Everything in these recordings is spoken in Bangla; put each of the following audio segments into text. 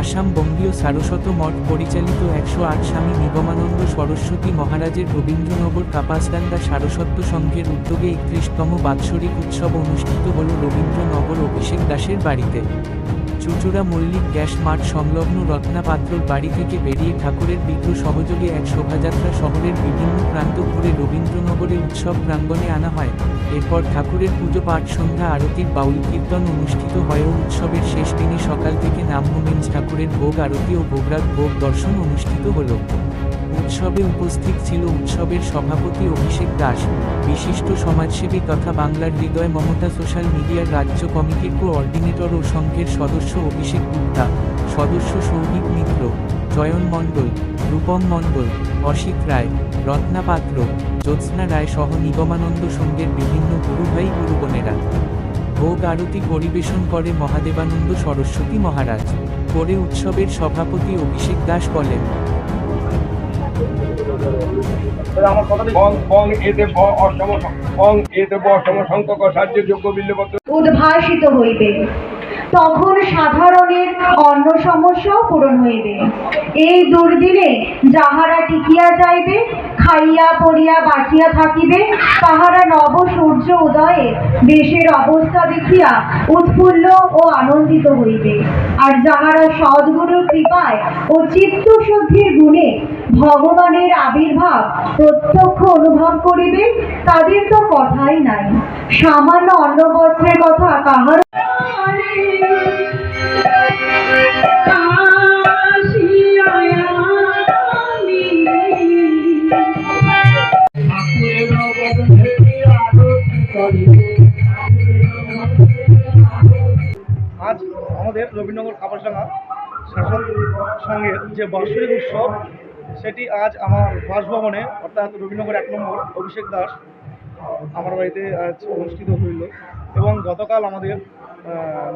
আসাম বঙ্গীয় সারস্বত মঠ পরিচালিত একশো আট স্বামী নিগমানন্দ সরস্বতী মহারাজের রবীন্দ্রনগর কাপাসডাঙ্গা সারস্বত সংঘের উদ্যোগে একত্রিশতম বাৎসরিক উৎসব অনুষ্ঠিত হল রবীন্দ্রনগর অভিষেক দাসের বাড়িতে। চুচুড়া মল্লিক গ্যাস মাঠ সংলগ্ন রত্নাপাত্রর বাড়ি থেকে বেরিয়ে ঠাকুরের বিঘ্ন সহযোগে এক শোভাযাত্রা শহরের বিভিন্ন প্রান্ত ঘুরে রবীন্দ্রনগরে উৎসব প্রাঙ্গণে আনা হয়। এরপর ঠাকুরের পুজো পাঠ, সন্ধ্যা আরতির বাউল কীর্তন অনুষ্ঠিত হয় ও উৎসবের শেষ দিনে সকাল থেকে নামহমেঞ্জ ঠাকুরের ভোগ আরতি ও ভোগরাগ ভোগ দর্শন অনুষ্ঠিত হল। উৎসবে উপস্থিত ছিল উৎসবের সভাপতি অভিষেক দাস, বিশিষ্ট সমাজসেবী তথা বাংলার হৃদয় মমতা সোশ্যাল মিডিয়ার রাজ্য কমিটির কোঅর্ডিনেটর ও সংঘের সদস্য অভিষেক গুপ্তা, সদস্য সৌভিক মিত্র, জয়ন মণ্ডল, রূপম মণ্ডল, অসিত রায়, রত্না পাত্র, জ্যোৎস্না রায় সহ নিগমানন্দ সংঘের বিভিন্ন গুরুভাই গুরুবোনেরা ভোগ আরতি পরিবেশন করে মহাদেবানন্দ সরস্বতী মহারাজ। পরে উৎসবের সভাপতি অভিষেক দাস বলেন উদ্ভাসিত হইবে। তখন সাধারণের অন্য সমস্যাও পূরণ হইবে। এই দুর্দিনে যাহারা টিকিয়া যাইবে, খাইয়া পড়িয়া বাঁচিয়া থাকিবে, তাহারা নব সূর্য উদয়ে দেশের অবস্থা দেখিয়া উৎফুল্ল ও আনন্দিত হইবে। আর যাহারা সদ্গুরুর কৃপায় ও চিত্তশুদ্ধির গুণে ভগবানের আবির্ভাব প্রত্যক্ষ অনুভব করিবে, তাদের তো কথাই নাই। সামান্য অন্ন বস্ত্রের কথা কাহার আজ আমাদের রবীন্দ্রনগর কাপাসডাঙ্গা শাসন সংঘের যে বার্ষিক উৎসব, সেটি আজ আমার বাসভবনে, অর্থাৎ রবীন্দ্রনগর এক নম্বর অভিষেক দাস আমার বাড়িতে আজ অনুষ্ঠিত হইল এবং গতকাল আমাদের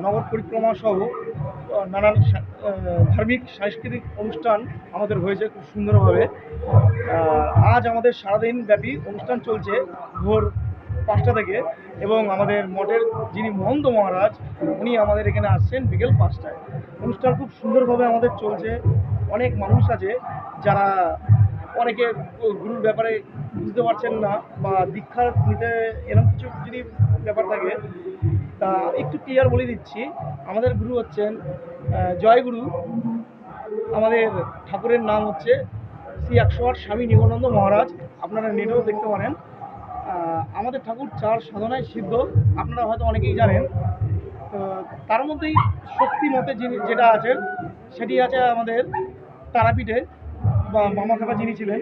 নগর পরিক্রমা সহ নানান ধার্মিক, সাংস্কৃতিক অনুষ্ঠান আমাদের হয়েছে খুব সুন্দরভাবে। আজ আমাদের সারাদিন ব্যাপী অনুষ্ঠান চলছে ভোর পাঁচটা থেকে এবং আমাদের মঠের যিনি মহন্ত মহারাজ, উনি আমাদের এখানে আসছেন বিকেল পাঁচটায়। অনুষ্ঠান খুব সুন্দরভাবে আমাদের চলছে। অনেক মানুষ আছে যারা অনেকে গুরুর ব্যাপারে বুঝতে পারছেন না বা দীক্ষা নিতে এরকম কিছু যদি ব্যাপার থাকে, তা একটু ক্লিয়ার বলে দিচ্ছি। আমাদের গুরু হচ্ছেন জয়গুরু আমাদের ঠাকুরের নাম হচ্ছে শ্রী একশো আট স্বামী নিগমানন্দ মহারাজ। আপনারা নেটেও দেখতে পারেন। আমাদের ঠাকুর চার সাধনায় সিদ্ধ। আপনারা হয়তো অনেকেই জানেন। তো তার মধ্যেই শক্তি মতে যেটা আছে, সেটি আছে আমাদের তারাপীঠে বা মামা কাকা যিনি ছিলেন,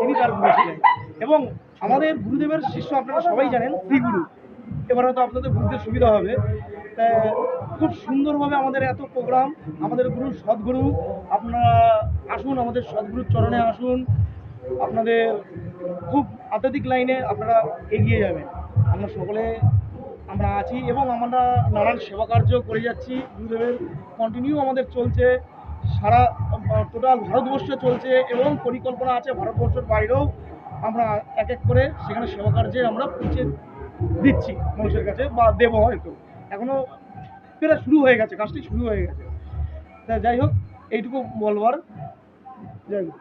তিনি তার গুরু ছিলেন। এবং আমাদের গুরুদেবের শিষ্য আপনারা সবাই জানেন, শ্রীগুরু। এবার হয়তো আপনাদের বুঝতে সুবিধা হবে। খুব সুন্দরভাবে আমাদের এত প্রোগ্রাম, আমাদের গুরু সদ্গুরু, আপনারা আসুন, আমাদের সদ্গুরুর চরণে আসুন। আপনাদের খুব আধ্যাত্মিক লাইনে আপনারা এগিয়ে যাবেন। আমরা সকলে আমরা আছি এবং আমরা নানান সেবা কার্য করে যাচ্ছি। গুরুদেবের কন্টিনিউ আমাদের চলছে। সারা টোটাল ভারতবর্ষে চলছে এবং পরিকল্পনা আছে ভারতবর্ষের বাইরেও আমরা এক এক করে সেখানে সেবা কার্যে আমরা পৌঁছে দিচ্ছি মানুষের কাছে বা দেবো হয়তো। এখনও প্রায় শুরু হয়ে গেছে, কাজটি শুরু হয়ে গেছে। তা যাই হোক, এইটুকু বলবার। যাই হোক।